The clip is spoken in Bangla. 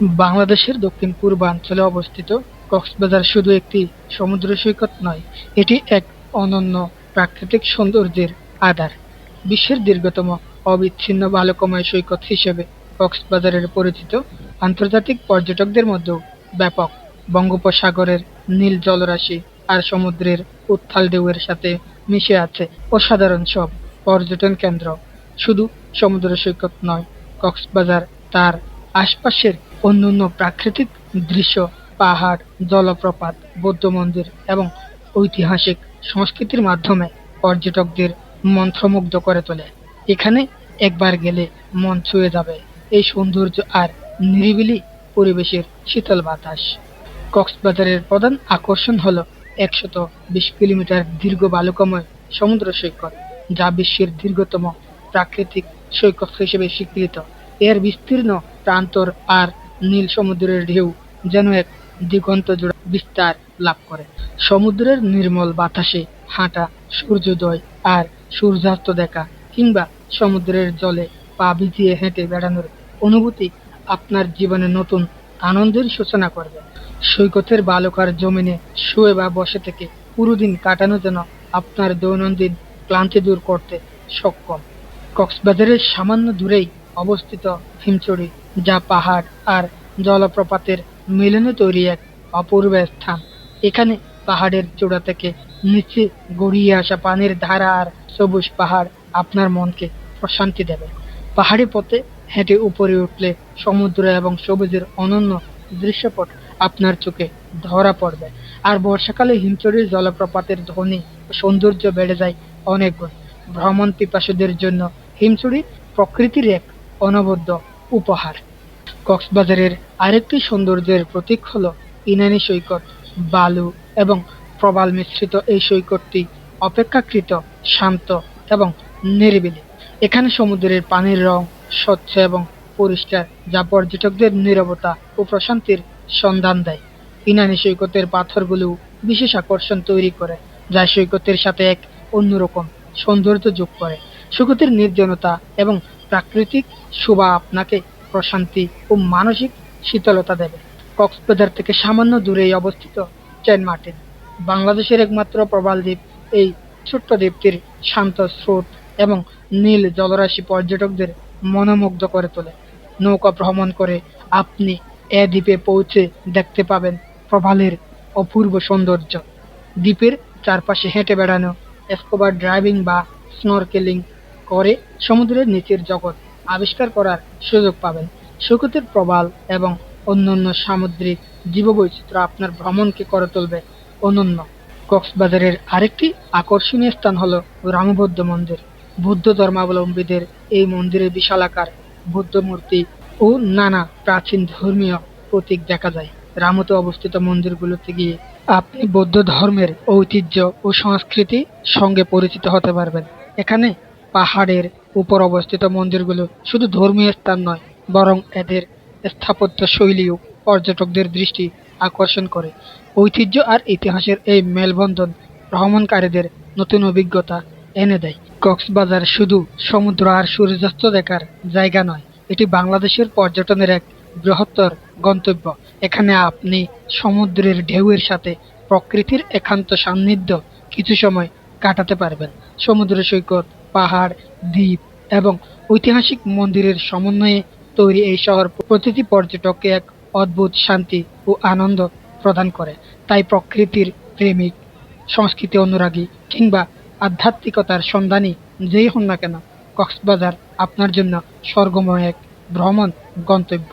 বাংলাদেশের দক্ষিণ পূর্বাঞ্চলে অবস্থিত কক্সবাজার শুধু একটি সমুদ্র সৈকত নয়, এটি এক অনন্য প্রাকৃতিক সৌন্দর্যের আধার। বিশ্বের দীর্ঘতম অবিচ্ছিন্ন বালুকাময় সৈকত হিসেবে কক্সবাজারের পরিচিত আন্তর্জাতিক পর্যটকদের মধ্যেও ব্যাপক বঙ্গোপসাগরের নীল জলরাশি আর সমুদ্রের উত্থাল ঢেউয়ের সাথে মিশে আছে অসাধারণ সব পর্যটন কেন্দ্র। শুধু সমুদ্র সৈকত নয়, কক্সবাজার তার আশপাশের অন্যান্য প্রাকৃতিক দৃশ্য, পাহাড়, জলপ্রপাত, বৌদ্ধ মন্দির এবং ঐতিহাসিক সংস্কৃতির মাধ্যমে পর্যটকদের মন্ত্রমুগ্ধ করে তোলে। এখানে একবার গেলে মন ছুঁয়ে যাবে এই সৌন্দর্য আর নিরিবিলি পরিবেশের শীতল বাতাস। কক্সবাজারের প্রধান আকর্ষণ হল একশত বিশ কিলোমিটার দীর্ঘ বালুকাময় সমুদ্র সৈকত, যা বিশ্বের দীর্ঘতম প্রাকৃতিক সৈকত হিসেবে স্বীকৃত। এর বিস্তীর্ণ প্রান্তর আর নীল সমুদ্রের ঢেউ যেন এক দিগন্ত জোড়া বিস্তার লাভ করে। সমুদ্রের নির্মল বাতাসে হাঁটা সূর্যোদয় আর সূর্যাস্ত দেখা কিংবা সমুদ্রের জলে পা ভিজিয়ে হেঁটে বেড়ানোর অনুভূতি আপনার জীবনে নতুন আনন্দের সূচনা করবে। সৈকতের বালুকার জমিনে শুয়ে বা বসে থেকে পুরো দিন কাটানো যেন আপনার দৈনন্দিন ক্লান্তি দূর করতে সক্ষম। কক্সবাজারের সামান্য দূরেই অবস্থিত হিমচড়ি যা পাহাড় আর জলপ্রপাতের মিলনে তৈরি এক অপূর্ব স্থান। এখানে পাহাড়ের চূড়া থেকে নিচে গড়িয়ে আসা পানির ধারা আর সবুজ পাহাড় আপনার মনকে প্রশান্তি দেবে। পাহাড়ি পথে হেঁটে উপরে উঠলে সমুদ্র এবং সবুজের অনন্য দৃশ্যপট আপনার চোখে ধরা পড়বে। আর বর্ষাকালে হিমচড়ির জলপ্রপাতের ধ্বনি সৌন্দর্য বেড়ে যায় অনেক গুণ। ভ্রমণ পিপাসুদের জন্য হিমচড়ি প্রকৃতির এক অনবদ্য উপহার। কক্সবাজারের আরেকটি সৌন্দর্যের প্রতীক হল ইনানি সৈকত, বালু এবং প্রবাল মিশ্রিত এই সৈকতটি অপেক্ষাকৃত শান্ত এবং নিরিবিলি। এখানে সমুদ্রের পানির রং স্বচ্ছ এবং পরিষ্কার, যা পর্যটকদের নীরবতা ও প্রশান্তির সন্ধান দেয়। ইনানি সৈকতের পাথরগুলো বিশেষ আকর্ষণ তৈরি করে, যা সৈকতের সাথে এক অন্যরকম সৌন্দর্য যোগ করে। সৈকতের নির্জনতা এবং প্রাকৃতিক শোভা আপনাকে প্রশান্তি ও মানসিক শীতলতা দেবে। কক্সবাজার থেকে সামান্য দূরেই অবস্থিত চেন মার্টিন। বাংলাদেশের একমাত্র প্রবাল দ্বীপ। এই ছোট্ট দ্বীপটির শান্ত স্রোত এবং নীল জলরাশি পর্যটকদের মনোমুগ্ধ করে তোলে। নৌকা ভ্রমণ করে আপনি এ দ্বীপে পৌঁছে দেখতে পাবেন প্রবালের অপূর্ব সৌন্দর্য। দ্বীপের চারপাশে হেঁটে বেড়ানো, স্কুবা ড্রাইভিং বা স্নরকেলিং করে সমুদ্রের নিচের জগৎ আবিষ্কার করার সুযোগ পাবেন। সৈকতের প্রবাল এবং অন্যান্য সামুদ্রিক জীববৈচিত্র্য আপনার ভ্রমণকে করে তুলবে। অনন্য কক্সবাজারের আরেকটি আকর্ষণীয় স্থান হল রামবৌদ্ধ মন্দির। বুদ্ধ ধর্মাবলম্বীদের এই মন্দিরের বিশালাকার বুদ্ধ মূর্তি ও নানা প্রাচীন ধর্মীয় প্রতীক দেখা যায়। রামতে অবস্থিত মন্দিরগুলোতে গিয়ে আপনি বৌদ্ধ ধর্মের ঐতিহ্য ও সংস্কৃতি সঙ্গে পরিচিত হতে পারবেন। এখানে পাহাড়ের উপর অবস্থিত মন্দিরগুলো শুধু ধর্মীয় স্থান নয়, বরং এদের স্থাপত্য শৈলীও পর্যটকদের দৃষ্টি আকর্ষণ করে। ঐতিহ্য আর ইতিহাসের এই মেলবন্ধন ভ্রমণকারীদের নতুন অভিজ্ঞতা এনে দেয়। কক্সবাজার শুধু সমুদ্র আর সূর্যাস্ত দেখার জায়গা নয়, এটি বাংলাদেশের পর্যটনের এক বৃহত্তর গন্তব্য। এখানে আপনি সমুদ্রের ঢেউয়ের সাথে প্রকৃতির একান্ত সান্নিধ্য কিছু সময় কাটাতে পারবেন। সমুদ্র সৈকত পাহাড়, দ্বীপ এবং ঐতিহাসিক মন্দিরের সমন্বয়ে তৈরি এই শহর প্রতিটি পর্যটককে এক অদ্ভুত শান্তি ও আনন্দ প্রদান করে। তাই প্রকৃতির প্রেমিক, সংস্কৃতি অনুরাগী কিংবা আধ্যাত্মিকতার সন্ধানী যেই হন না কেন, কক্সবাজার আপনার জন্য স্বর্গময় এক ভ্রমণ গন্তব্য।